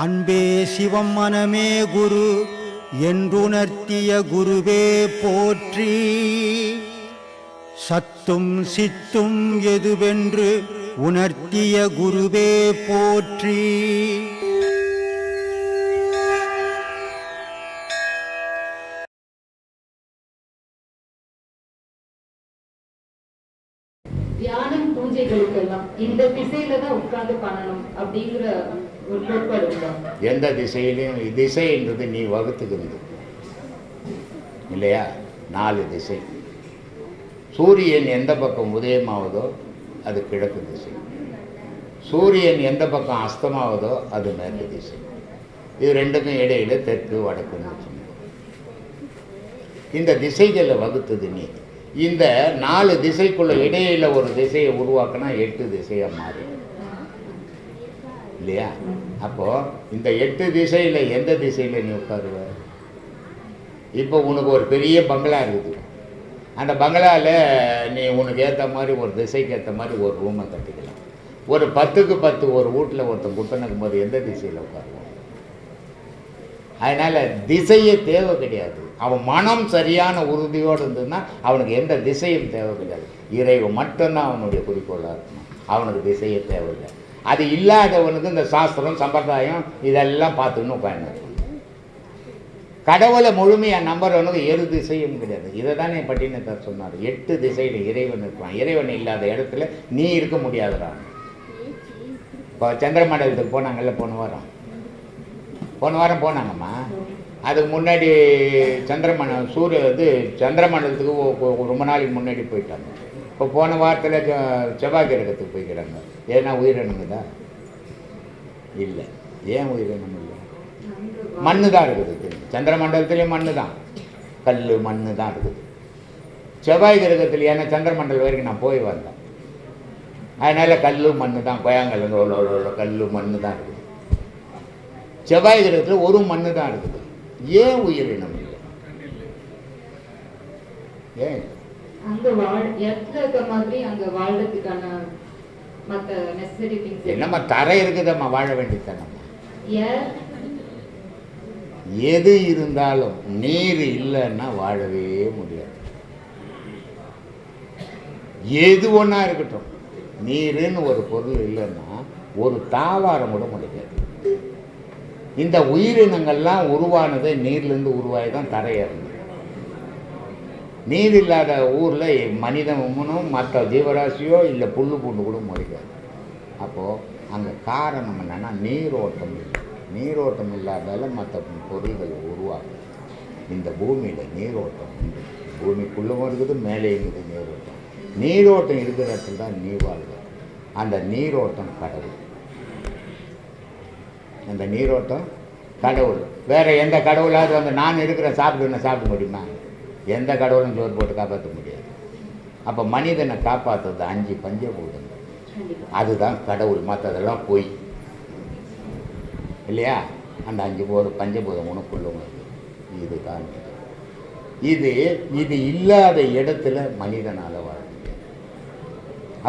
அன்பே சிவம் மனமே குரு என்றுணர்த்திய குருவே போற்றி. சத்தும் சித்தும் எதுவென்று உணர்த்திய குருவே போற்றி. தியானம் பூஜைகளுக்கெல்லாம் இந்த திசையில தான் உட்கார்ந்து பண்ணணும் அப்படிங்கிற எந்த திசையிலையும் திசைன்றது நீ வகுத்துக்கிறது இல்லையா? நாலு திசை. சூரியன் எந்த பக்கம் உதயமாவதோ அது கிழக்கு திசை. சூரியன் எந்த பக்கம் அஸ்தமாவதோ அது மேற்கு திசை. இது ரெண்டுக்கும் இடையில தெற்கு வடக்குன்னு சொல்லுவோம் இந்த திசைகளை வகுத்தது நீ. இந்த நாலு திசைக்குள்ள இடையில ஒரு திசையை உருவாக்கினா எட்டு திசையாக மாறும். இல்லையா? அப்போது இந்த எட்டு திசையில் எந்த திசையில் நீ உட்காருவ? இப்போ உனக்கு ஒரு பெரிய பங்களா இருக்குது. அந்த பங்களாவில் நீ உனக்கு ஏற்ற மாதிரி ஒரு திசைக்கு ஏற்ற மாதிரி ஒரு ரூமை கட்டிக்கலாம். ஒரு பத்துக்கு பத்து ஒரு வீட்டில் ஒருத்தன் குட்டனுக்கும் போது எந்த திசையில் உட்காருவோம் அதனால் திசையே தேவை கிடையாது. அவன் மனம் சரியான உறுதியோடு இருந்ததுன்னா அவனுக்கு எந்த திசையும் தேவை கிடையாது. இறைவு மட்டும்தான் அவனுடைய குறிக்கோளாக இருக்கணும். அவனுக்கு திசையே தேவையில்லை. அது இல்லாதவனுக்கு இந்த சாஸ்திரம் சம்பிரதாயம் இதெல்லாம் பார்த்துக்கணும் உட்காந்து கடவுளை முழுமையாக நம்புறவனுக்கு எரு திசையும் கிடையாது. இதை தானே பட்டினத்தார் சொன்னார். எட்டு திசையில் இறைவன் இருப்பான். இறைவன் இல்லாத இடத்துல நீ இருக்க முடியாதுடா. இப்போ சந்திரமண்டலத்துக்கு போனாங்கல்ல போன வாரம். போன வாரம் போனாங்கம்மா. அதுக்கு முன்னாடி சந்திரமண்டலம் சூரிய இது சந்திரமண்டலத்துக்கு ரொம்ப நாளைக்கு முன்னாடி போயிட்டாங்க. இப்போ போன வாரத்தில் செவ்வாய் கிரகத்துக்கு போய்க்கிறாங்க ஏன்னா உயிரினங்குதா இல்லை. ஏன் உயிரினம் இல்லை? மண்ணு தான் இருக்குது. சந்திரமண்டலத்துலேயும் மண்ணு தான். கல் மண்ணு தான் இருக்குது. செவ்வாய் கிரகத்தில் ஏன்னா சந்திரமண்டலம் வரைக்கும் நான் போய் வந்தேன். அதனால் கல் மண்ணு தான். கொயாங்கல் கல் மண்ணு தான் இருக்குது. செவ்வாய் கிரகத்தில் ஒரு மண்ணு தான் இருக்குது. ஏன் உயிரினம் இல்லை? ஏன்? அங்க வாழ் இடத்துல இருக்க மாதிரி அங்க வாழ்றதுக்கான மத்த நெசசரி திங்ஸ் என்னம்மா தரை இருக்குதம்மா வாழ வேண்டியதானம்மா எது இருந்தாலும் நீர் இல்லைன்னா வாழவே முடியாது. எது ஒன்றா இருக்கட்டும் நீருன்னு ஒரு பொருள் இல்லைன்னா ஒரு தாவாரம் கூட முடியாது. இந்த உயிரினங்கள்லாம் உருவானது நீர்லேருந்து உருவாகி தான் தரையிறந்து நீர் இல்லாத ஊரில் மனிதனும் மற்ற ஜீவராசியோ இல்லை புல்லு பூண்டு கூட முளைக்காது அப்போது அங்கே காரணம் என்னென்னா நீரோட்டம் இல்லை. நீரோட்டம் இல்லாதால மற்ற பொருள்கள் உருவாகும். இந்த பூமியில் நீரோட்டம் உண்டு. பூமிக்குள்ளவும் இருக்குது மேலே இருக்குது நீரோட்டம். நீரோட்டம் இருக்கிற இடத்துல தான் நீ வாழ்க. அந்த நீரோட்டம் கடவுள். அந்த நீரோட்டம் கடவுள். வேறு எந்த கடவுளாவது வந்து நான் இருக்கிற சாப்பிடுன்னு சாப்பிட முடியுமா? எந்த கடவுளும் சோறு போட்டு காப்பாற்ற முடியாது. அப்போ மனிதனை காப்பாற்றுறது அஞ்சு பஞ்சபூதங்கள் அதுதான் கடவுள். மற்றதெல்லாம் பொய். இல்லையா? அந்த அஞ்சு போது பஞ்சபூதம் உனக்குள்ள உள்ளது இதுதான் இது. இது இது இல்லாத இடத்துல மனிதனால் வாழ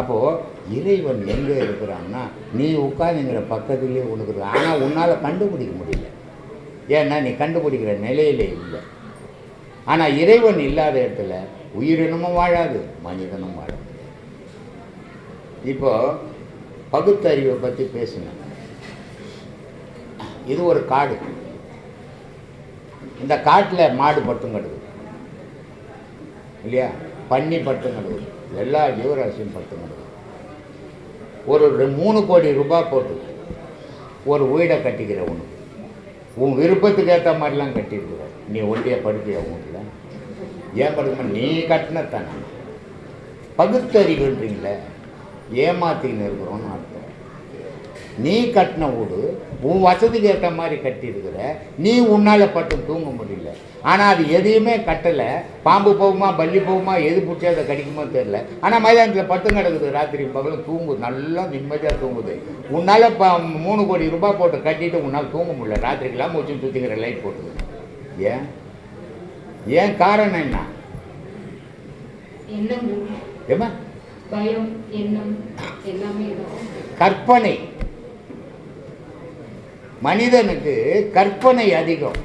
அப்போது இறைவன் எங்கே இருக்கிறான்னா நீ உட்காந்துங்கிற பக்கத்துலேயே உனக்கு ஆனால் உன்னால் கண்டுபிடிக்க முடியல. ஏன்னா நீ கண்டுபிடிக்கிற நிலையிலே இல்லை. ஆனால் இறைவன் இல்லாத இடத்துல உயிரினமும் வாழாது மனிதனும் வாழ முடியாது. இப்போ பகுத்தறிவை பற்றி பேசினேன் இது ஒரு காடு. இந்த காட்டில் மாடு பட்டும் கிடக்குது இல்லையா? பன்னி பட்டும் கிடக்குது எல்லா ஜீவராசியும் பட்டும் கிடக்குது ஒரு மூணு கோடி ரூபாய் போட்டு ஒரு வீடை கட்டிக்கிற ஒன்று உன் விருப்பத்துக்கு ஏற்ற மாதிரிலாம் கட்டியிருக்கிற. நீ ஒண்டியை படுக்கிற வீட்டில் ஏன் படுக்கமா? நீ கட்டினத்தானே பகுத்தறிவுன்றீங்களே. ஏமாத்தின்னு இருக்கிறோன்னு அர்த்தம். நீ கட்டின வீடு உன் வசதிக்கு ஏற்ற மாதிரி கட்டியிருக்கிற நீ உன்னால் பட்டு தூங்க முடியல. ஆனால் அது எதையுமே கட்டலை. பாம்பு போகுமா பல்லி போகுமா எது பிடிச்சா அதை கடிக்குமோ தெரில ஆனால் மைதானத்தில் பட்டு கிடக்குது ராத்திரி பகலும் தூங்குது நல்லா நிம்மதியாக தூங்குது. உன்னால் ப மூணு கோடி ரூபாய் போட்டு கட்டிட்டு உன்னால் தூங்க முடியல. ராத்திரிக்கெல்லாம் மூச்சு சுற்றிக்கிற லைட் போட்டுது. ஏன்? ஏன் காரணம் என்ன? ஏமா கற்பனை. மனிதனுக்கு கற்பனை அதிகம்.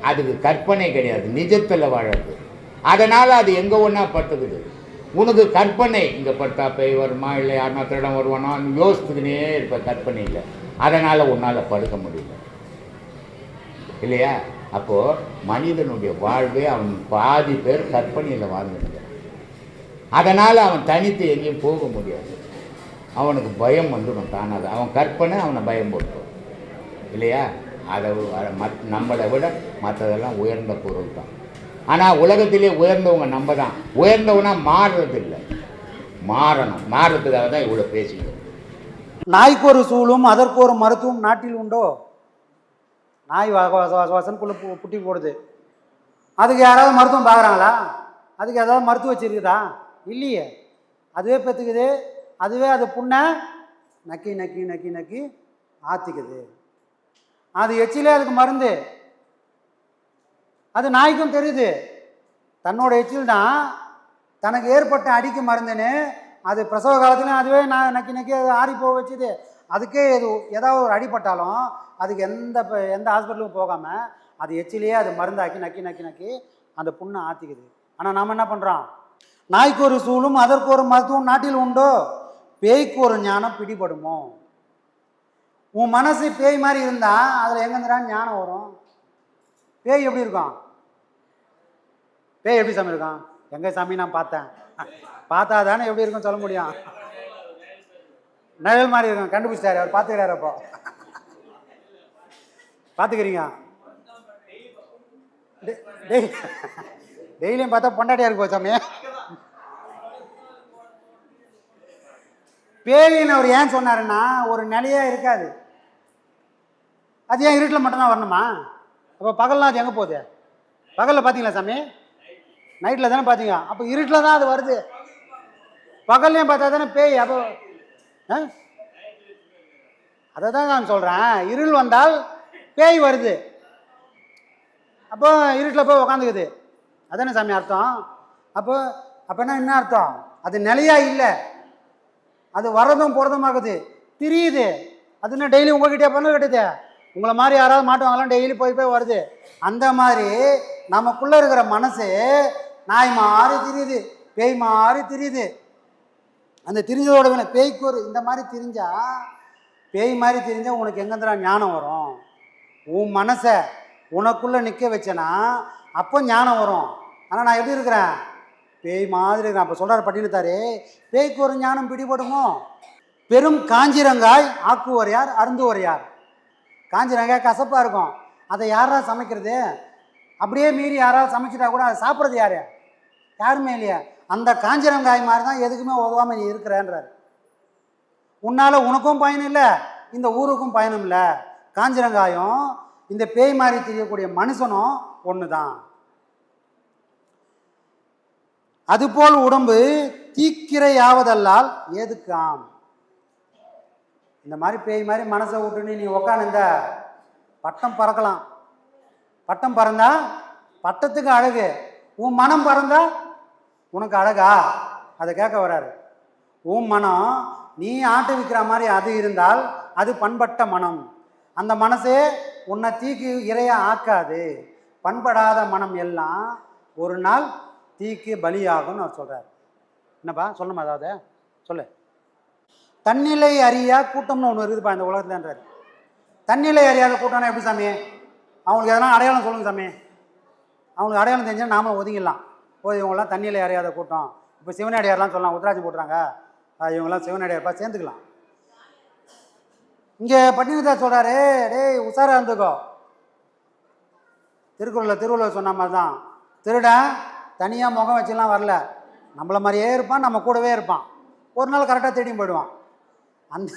அதுக்கு கற்பனை கிடையாது. நிஜத்தில் வாழறது. அதனால் அது எங்கே ஒன்றா பட்டுக்குது? உனக்கு கற்பனை. இங்கே பட்டா பேய் வருமா இல்லை யாருனா திருடம் வருவானோ யோசித்துக்கினே இருப்ப. கற்பனையில் அதனால் உன்னால் படுக்க முடியல. இல்லையா? அப்போது மனிதனுடைய வாழ்வே அவன் பாதி பேர் கற்பனையில் வாழ்ந்துருக்கான் அதனால் அவன் தனித்து எங்கேயும் போக முடியாது. அவனுக்கு பயம் வந்துடும் தானாக. அவன் கற்பனை அவனை பயம் போட்டுரும் இல்லையா? அதை மத் நம்மளை விட மற்றதெல்லாம் உயர்ந்த பொருள் தான். ஆனால் உலகத்திலே உயர்ந்தவங்க நம்ம தான். உயர்ந்தவனா மாறுறது இல்லை மாறணும். மாறுறதுக்காக தான் இவ்வளோ பேசிக்கிறோம் நாய்க்கு ஒரு சூழும் அதற்கு ஒரு மருத்துவம் நாட்டில் உண்டோ? நாய் வாசனுக்குள்ளே பு புட்டி போடுது. அதுக்கு யாராவது மருத்துவம் பார்க்குறாங்களா? அதுக்கு ஏதாவது மருத்துவம் வச்சுருக்குதா? இல்லையே. அதுவே பெற்றுக்குது அதுவே அது புண்ணை நக்கி நக்கி நக்கி நக்கி ஆற்றிக்குது அது எச்சிலே அதுக்கு மருந்து. அது நாய்க்கும் தெரியுது. தன்னோட எச்சில் தான் தனக்கு ஏற்பட்ட அடிக்கு மருந்துன்னு அது பிரசவ காலத்துலையும் அதுவே நான் நக்கி நக்கி அது ஆறி போக வச்சுது. அதுக்கே எது ஏதாவது ஒரு அடிபட்டாலும் அதுக்கு எந்த எந்த ஹாஸ்பிட்டலுக்கும் போகாமல் அது எச்சிலேயே அது மருந்தாக்கி நக்கி நக்கி நக்கி அந்த புண்ணை ஆற்றிக்குது ஆனால் நாம் என்ன பண்ணுறோம் நாய்க்கு ஒரு சூளும் அதற்கு ஒரு மருத்துவம் நாட்டில் உண்டோ? பேய்க்கு ஒரு ஞானம் பிடிபடுமோ? உன் மனசு பேய் மாதிரி இருந்தால் அதில் எங்கேருந்துடா ஞானம் வரும்? பேய் எப்படி இருக்கும்? பேய் எப்படி சாமி இருக்கும்? எங்கே சாமி நான் பார்த்தேன். பார்த்தா தானே எப்படி இருக்கும் சொல்ல முடியும். நிழல் மாதிரி இருக்கும். கண்டுபிடிச்சாரு அவர் பார்த்துக்கிறாரு அப்போ. பார்த்துக்கிறீங்க? டெய்லியும் பார்த்தா பொண்டாட்டியா இருக்கும் சாமி. பேயின்னு அவர் ஏன் சொன்னாருன்னா ஒரு நிலையாக இருக்காது. அது ஏன் இருட்டில் மட்டும்தான் வரணுமா? அப்போ பகல்லாம் அது எங்கே போகுது? பகலில் பார்த்தீங்களா சாமி? நைட்டில் தானே பார்த்தீங்க? அப்போ இருட்டில் தான் அது வருது. பகல்லையும் பார்த்தா தானே பேய். அப்போ ஆ? அதை தான் நான் சொல்கிறேன். இருள் வந்தால் பேய் வருது. அப்போ இருட்டில் போய் உக்காந்துக்குது. அதானே சாமி அர்த்தம்? அப்போ அப்போனா என்ன அர்த்தம்? அது நிலையா இல்லை. அது வர்றதும் போகிறதுமாகுது திரியுது. அது என்ன டெய்லி உங்ககிட்டயே பண்ண கட்டுது? உங்களை மாதிரி யாராவது மாட்டுவாங்களாம் டெய்லி போய் போய் வருது. அந்த மாதிரி நமக்குள்ளே இருக்கிற மனசு நாய் மாறி திரியுது பேய் மாறி திரியுது. அந்த திரிஞ்சதோட பேய்க்கூறு பேய்க்கு ஒரு இந்த மாதிரி திரிஞ்சா பேய் மாதிரி தெரிஞ்சால் உனக்கு எங்கேருந்து ஞானம் வரும்? உன் மனசை உனக்குள்ளே நிற்க வச்சேன்னா அப்போ ஞானம் வரும். ஆனால் நான் எப்படி இருக்கிறேன்? பேய் மாதிரி இருக்கிறேன். அப்போ சொல்கிறார் பட்டினத்தாரு பேய்க்கு ஒரு ஞானம் பிடிபடுமோ? பெரும் காஞ்சிரங்காய் ஆக்குவர் யார்? அருந்துவர் யார்? காஞ்சிரங்காய் கசப்பாக இருக்கும். அதை யாரா சமைக்கிறது? அப்படியே மீறி யாராவது சமைச்சிட்டா கூட அதை சாப்பிட்றது யார்? யாருமே இல்லையா. அந்த காஞ்சிரங்காய் மாதிரி தான் எதுக்குமே உதவாமல் நீ இருக்கிறேன்றார். உன்னால் உனக்கும் பயன் இல்லை இந்த ஊருக்கும் பயனும் இல்லை. காஞ்சிரங்காயம் இந்த பேய் மாதிரி தெரியக்கூடிய மனுஷனும் ஒன்று தான் அதுபோல் உடம்பு தீக்கிரையாவதல்லால் ஏதுக்காம்? இந்த மாதிரி பேய் மாதிரி மனசை விட்டுன்னு நீ உக்காந்துந்த பட்டம் பறக்கலாம். பட்டம் பறந்தா பட்டத்துக்கு அழகு. உன் மனம் பறந்தா உனக்கு அழகா? அதை கேட்க வராரு உன் மனம் நீ ஆட்டு விற்கிற மாதிரி அது இருந்தால் அது பண்பட்ட மனம். அந்த மனசே உன்னை தீக்கு இரையா ஆக்காது. பண்படாத மனம் எல்லாம் ஒரு நாள் தீக்கு பலியாகும்னு அவர் சொல்கிறார் என்னப்பா சொல்லணுமா அதாவது சொல்லு. தன்னிலை அறியா கூட்டம்னு ஒன்று இருக்குதுப்பா இந்த உலகத்துலன்றார். தன்னிலை அறியாத கூட்டம்னா எப்படி சாமி? அவங்களுக்கு எதனா அடையாளம் சொல்லுங்க சாமி. அவங்களுக்கு அடையாளம் தெரிஞ்சால் நாம ஒதுங்கிடலாம். ஓ இவங்கெல்லாம் தண்ணியில் அறியாத கூட்டம். இப்போ சிவனடியார்லாம் சொல்லலாம் உத்ராஜம் போட்டுறாங்க. இவங்கெல்லாம் சிவனடியார்ப்பா சேர்ந்துக்கலாம். இங்கே பட்டினத்தார் சொல்கிறாரு டேய் உஷாராக இருந்துக்கோ. திருக்குறளில் திருவள்ளுவர் சொன்ன மாதிரி தான். திருடன் தனியாக முகம் வச்சுலாம் வரல. நம்மளை மாதிரியே இருப்பான் நம்ம கூடவே இருப்பான். ஒரு நாள் கரெக்டாக தேடியும் போயிடுவான். அந்த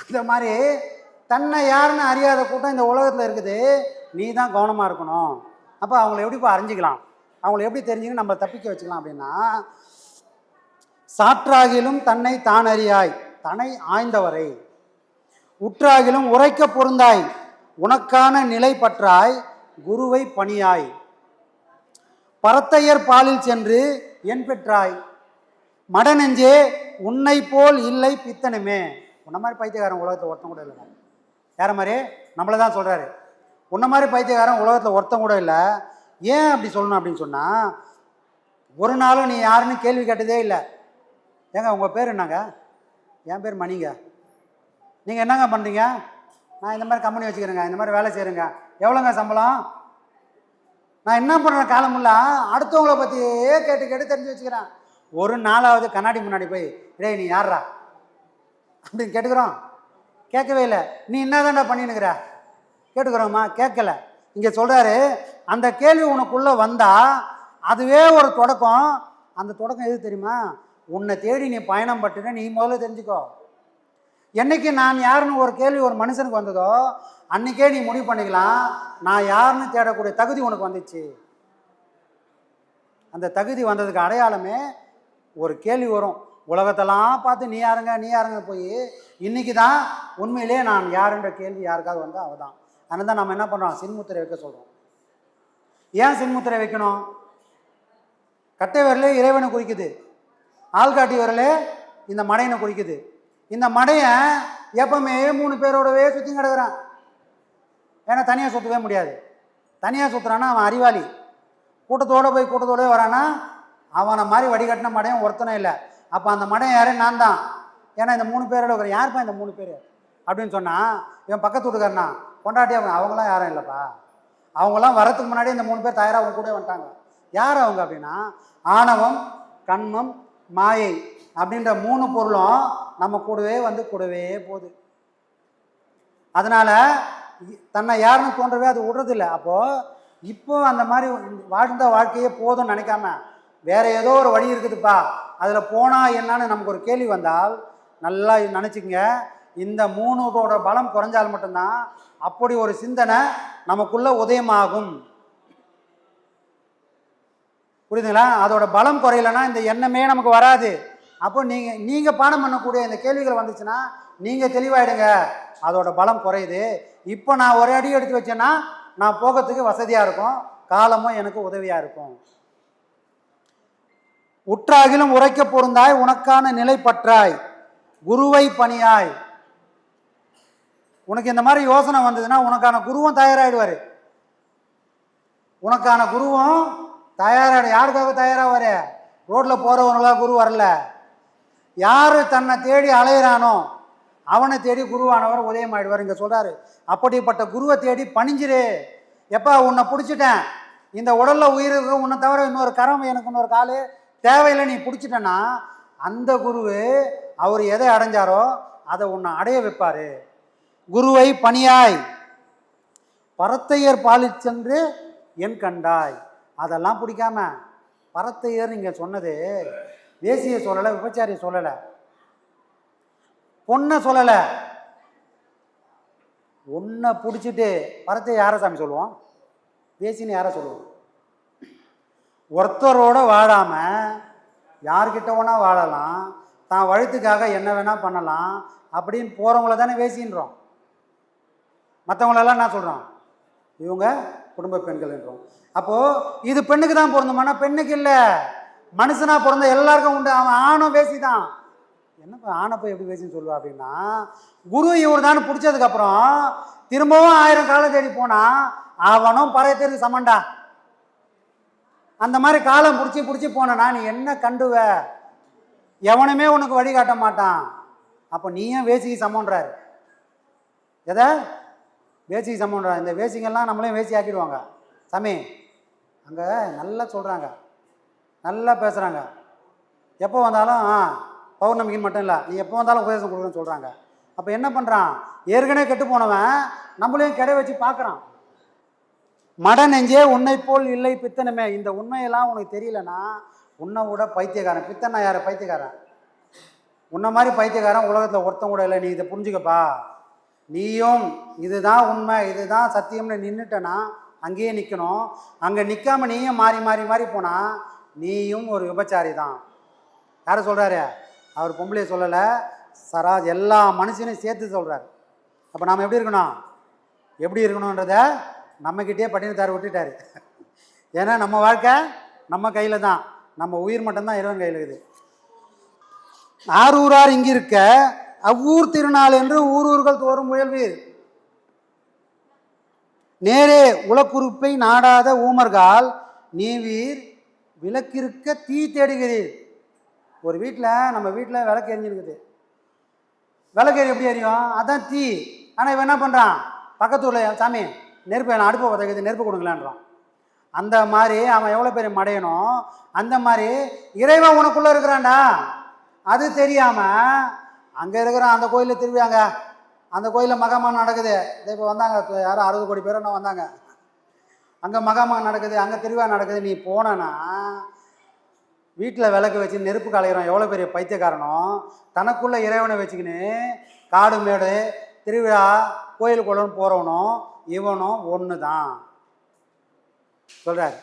அந்த மாதிரி தன்னை யாருன்னு அறியாத கூட்டம் இந்த உலகத்தில் இருக்குது. நீ தான் கவனமாக இருக்கணும். அப்போ அவங்கள எப்படிப்பா அறிஞ்சிக்கலாம்? அவங்கள எப்படி தெரிஞ்சுக்கணும்? நம்மளை தப்பிக்க வச்சுக்கலாம் அப்படின்னா சாற்றாகிலும் தன்னை தான் அறியாய் தன்னை ஆய்ந்தவரை. உற்றாகிலும் உரைக்க பொருந்தாய் உனக்கான நிலை பற்றாய் குருவை பணியாய். பரத்தையர் பாலில் சென்று என் பெற்றாய். மடநெஞ்சே உன்னை போல் இல்லை பித்தனுமே. உன்ன மாதிரி பைத்தியக்காரன் உலகத்தை ஒருத்தன் கூட இல்லை யார மாதிரி? நம்மளை தான் சொல்கிறாரு உன்ன மாதிரி பைத்தியக்காரன் உலகத்தில் ஒருத்தன் கூட இல்லை. ஏன் அப்படி சொல்லணும் அப்படின்னு சொன்னால் ஒரு நாளும் நீ யாருன்னு கேள்வி கேட்டதே இல்லை. ஏங்க உங்கள் பேர் என்னங்க? என் பேர் மணிங்க. நீங்கள் என்னங்க பண்ணுறீங்க நான் இந்த மாதிரி கம்பெனி வச்சுக்கிறேங்க. இந்த மாதிரி வேலை செய்கிறேங்க எவ்வளோங்க சம்பளம்? நான் என்ன பண்ணுறேன் காலமுல்லா அடுத்தவங்கள பற்றியே கேட்டு கேட்டு தெரிஞ்சு வச்சுக்கிறேன். ஒரு நாளாவது கண்ணாடி முன்னாடி போய் டேய் நீ யாரா அப்படின்னு கேட்டுக்கிறோம். கேட்கவே இல்லை. நீ என்னதான்டா பண்ணினுக்கிற? கேட்டுக்கிறோம்மா. கேட்கல. இங்கே சொல்கிறாரு அந்த கேள்வி உனக்குள்ளே வந்தால் அதுவே ஒரு தொடக்கம். அந்த தொடக்கம் எது தெரியுமா? உன்னை தேடி நீ பயணம் பட்டுன நீ முதல்ல தெரிஞ்சுக்கோ. என்னைக்கு நான் யாருன்னு ஒரு கேள்வி ஒரு மனுஷனுக்கு வந்ததோ அன்றைக்கே நீ முடிவு பண்ணிக்கலாம். நான் யாருன்னு தேடக்கூடிய தகுதி உனக்கு வந்துச்சு. அந்த தகுதி வந்ததுக்கு அடையாளமே ஒரு கேள்வி வரும். உலகத்தெல்லாம் பார்த்து நீ யாருங்க நீ யாருங்க போய் இன்னைக்கு தான் உண்மையிலே நான் யாருன்ற கேள்வி யாருக்காவது வந்தால் அவள் தான் அதனால தான் நம்ம என்ன பண்ணுறோம் சின்முத்திரை வைக்க சொல்கிறோம் ஏன் சின்முத்திரை வைக்கணும்? கட்டை விரலே இறைவனை குறிக்குது. ஆள்காட்டி விரலே இந்த மடையனை குறிக்குது. இந்த மடையை எப்பவுமே மூணு பேரோடவே சுற்றி கிடக்குறான். ஏன்னா தனியாக சுற்றவே முடியாது. தனியாக சுற்றுறான்னா அவன் அறிவாளி. கூட்டத்தோடு போய் கூட்டத்தோடவே வரானா அவனை மாதிரி வடிகட்டின மடையும் ஒருத்தனும் இல்லை. அப்போ அந்த மடம் யாரு? நான் தான் ஏன்னா இந்த மூணு பேரோட இருக்கிற யாருப்பா இந்த மூணு பேர்? அப்படின்னு சொன்னால் இவன் பக்கத்து வீட்டுக்காரனா? கொண்டாட்டி அவன் அவங்களாம் யாரும் இல்லைப்பா. அவங்களாம் வரத்துக்கு முன்னாடி இந்த மூணு பேர் தயாராக அவங்க கூட வந்துட்டாங்க. யார் அவங்க அப்படின்னா ஆணவம் கண்மம் மாயை அப்படின்ற மூணு பொருளும் நம்ம கூடவே வந்து கூடவே போகுது. அதனால் தன்னை யாருன்னு தோன்றவே அது விடுறதில்ல. அப்போது இப்போ அந்த மாதிரி வாழ்ந்த வாழ்க்கையே போதும்னு நினைக்காம வேற ஏதோ ஒரு வழி இருக்குதுப்பா. அதில் போனால் என்னன்னு நமக்கு ஒரு கேள்வி வந்தால் நல்லா நினச்சிக்கங்க. இந்த மூணுதோட பலம் குறைஞ்சால் மட்டும்தான் அப்படி ஒரு சிந்தனை நமக்குள்ள உதயமாகும். புரியுதுங்களா? அதோட பலம் குறையலன்னா இந்த எண்ணமே நமக்கு வராது. அப்போ நீங்கள் நீங்கள் பாடம் பண்ணக்கூடிய இந்த கேள்விகள் வந்துச்சுன்னா நீங்கள் தெளிவாயிடுங்க. அதோட பலம் குறையுது. இப்போ நான் ஒரு அடி எடுத்து வச்சேன்னா நான் போகிறதுக்கு வசதியாக இருக்கும். காலமும் எனக்கு உதவியாக இருக்கும். உற்றாகிலும் உரைக்க பொருந்தாய் உனக்கான நிலை பற்றாய். குருவை பணியாய். உனக்கு இந்த மாதிரி யோசனை வந்ததுன்னா உனக்கான குருவும் தயாராகிடுவார் உனக்கான குருவும் தயாராகிடு யாருக்காக தயாராகுவார் ரோட்டில் போகிறவங்களா குரு வரல. யார் தன்னை தேடி அலையிறானோ அவனை தேடி குருவானவர் உதயமாயிடுவார். இங்கே சொல்கிறாரு அப்படிப்பட்ட குருவை தேடி பணிஞ்சிரு. எப்பா உன்னை பிடிச்சிட்டேன். இந்த உடலில் உயிர் உன்னை தவிர இன்னொரு கரம் எனக்கு இன்னொரு காலு. தேவையில்லை நீ பிடிச்சிட்டனா அந்த குருவு அவர் எதை அடைஞ்சாரோ அதை உன்னை அடைய வைப்பார். குருவை பணியாய். பரத்தையர் பாலில் சென்று என் கண்டாய். அதெல்லாம் பிடிக்காம பரத்தையர் நீங்கள் சொன்னது தேசிய சொல்லலை விபச்சாரியை சொல்லலை. பொண்ணை சொல்லலை. ஒன்றை பிடிச்சிட்டு பரத்தை யாரை சாமி சொல்லுவோம் வேசின்னு யாரை சொல்லுவோம் ஒருத்தரோட வாழாமல் யார்கிட்ட வேணால் வாழலாம். தான் வழுத்துக்காக என்ன வேணால் பண்ணலாம். அப்படின்னு போகிறவங்கள தானே பேசின்றோம். மற்றவங்களெல்லாம் என்ன சொல்கிறோம் இவங்க குடும்ப பெண்கள் என்றோம். அப்போது இது பெண்ணுக்கு தான் பொருந்துமானா பெண்ணுக்கு இல்லை. மனுஷனாக பிறந்த எல்லாருக்கும் உண்டு. அவன் ஆணும் வேசி தான் என்னப்பா ஆணை போய் எப்படி பேசின்னு சொல்லுவா அப்படின்னா குரு இவர் தான் பிடிச்சதுக்கப்புறம் திரும்பவும் ஆயிரம் காலம் தேடி போனால் அவனும் பறையத்திற்கு சமண்டா அந்த மாதிரி காலம் பிடிச்சி பிடிச்சி போனனா நீ என்ன கண்டுவ? எவனுமே உனக்கு வழிகாட்ட மாட்டான். அப்போ நீயும் வேசிக்கு சமன்றாரு எதை? வேசிக்கு சமன்றாரு இந்த வேசிங்கெல்லாம் நம்மளையும் வேசி ஆக்கிடுவாங்க. சாமி அங்கே நல்லா சொல்கிறாங்க நல்லா பேசுகிறாங்க எப்போ வந்தாலும் ஆ பௌர்ணமிக்கு மட்டும் இல்லை நீ எப்போ வந்தாலும் உபதேசம் கொடுக்குறேன்னு சொல்கிறாங்க அப்போ என்ன பண்ணுறான் ஏற்கனவே கெட்டு போனவன் நம்மளையும் கிடை வச்சு பார்க்குறான் மட நெஞ்சே உன்னை போல் இல்லை பித்தனமே. இந்த உண்மையெல்லாம் உனக்கு தெரியலனா உன்னை விட பைத்தியக்காரன். பித்தனா யார்? பைத்தியக்காரன். உன்னை மாதிரி பைத்தியக்காரன் உலகத்தில் ஒருத்தன் கூட இல்லை. நீ இதை புரிஞ்சுக்கப்பா. நீயும் இதுதான் உண்மை இதுதான் சத்தியம்னு நின்றுட்டனா அங்கேயே நிற்கணும் அங்கே நிற்காம நீயும் மாறி மாறி மாறி போனால் நீயும் ஒரு விபச்சாரி தான். யார் சொல்கிறாரு அவர் பொம்பளையை சொல்லலை. சராஜ் எல்லா மனுஷனையும் சேர்த்து சொல்கிறார் அப்போ நாம் எப்படி இருக்கணும்? எப்படி இருக்கணுன்றத நம்மக்கிட்டே பட்டினத்தார் விட்டுட்டாரு ஏன்னா நம்ம வாழ்க்கை நம்ம கையில் தான். நம்ம உயிர் மட்டும்தான் இறைவன் கையில் இருக்குது. ஆரூரார் இங்கிருக்க அவ்வூர் திருநாள் என்று ஊரூர்கள் தோறும் முயல்வீர். நேரே உலக்குறுப்பை நாடாத ஊமர்கால் நீவீர் விளக்கிருக்க தீ தேடுகிறீர். ஒரு வீட்டில் நம்ம வீட்டில் விளக்கு எரிஞ்சிருக்குது. விளக்கு எரி எப்படி எரியும்? அதான் தீ. ஆனால் இவன் என்ன பண்ணுறான் பக்கத்து ஊரில் சாமி நெருப்பு நான் அடுப்பை பற்ற நெருப்பு கொடுங்களான்றான். அந்த மாதிரி அவன் எவ்வளோ பெரிய மடையணும்? அந்த மாதிரி இறைவன் உனக்குள்ளே இருக்கிறான்டா. அது தெரியாமல் அங்கே இருக்கிறான் அந்த கோயிலில் திரும்பியாங்க அந்த கோயிலில் மகாமான் நடக்குது. இப்போ வந்தாங்க. யாரும் அறுபது கோடி பேர் என்ன வந்தாங்க? அங்கே மகாமான் நடக்குது அங்கே திருவிழா நடக்குது. நீ போனனா வீட்டில் விளக்கு வச்சு நெருப்பு கலையிறோம் எவ்வளோ பெரிய பைத்தியக்காரனும் தனக்குள்ளே இறைவனை வச்சுக்கின்னு காடு மேடு திருவிழா கோயில் குளம்னு போகிறவனும் இவனும் ஒன்று தான் சொல்கிறார்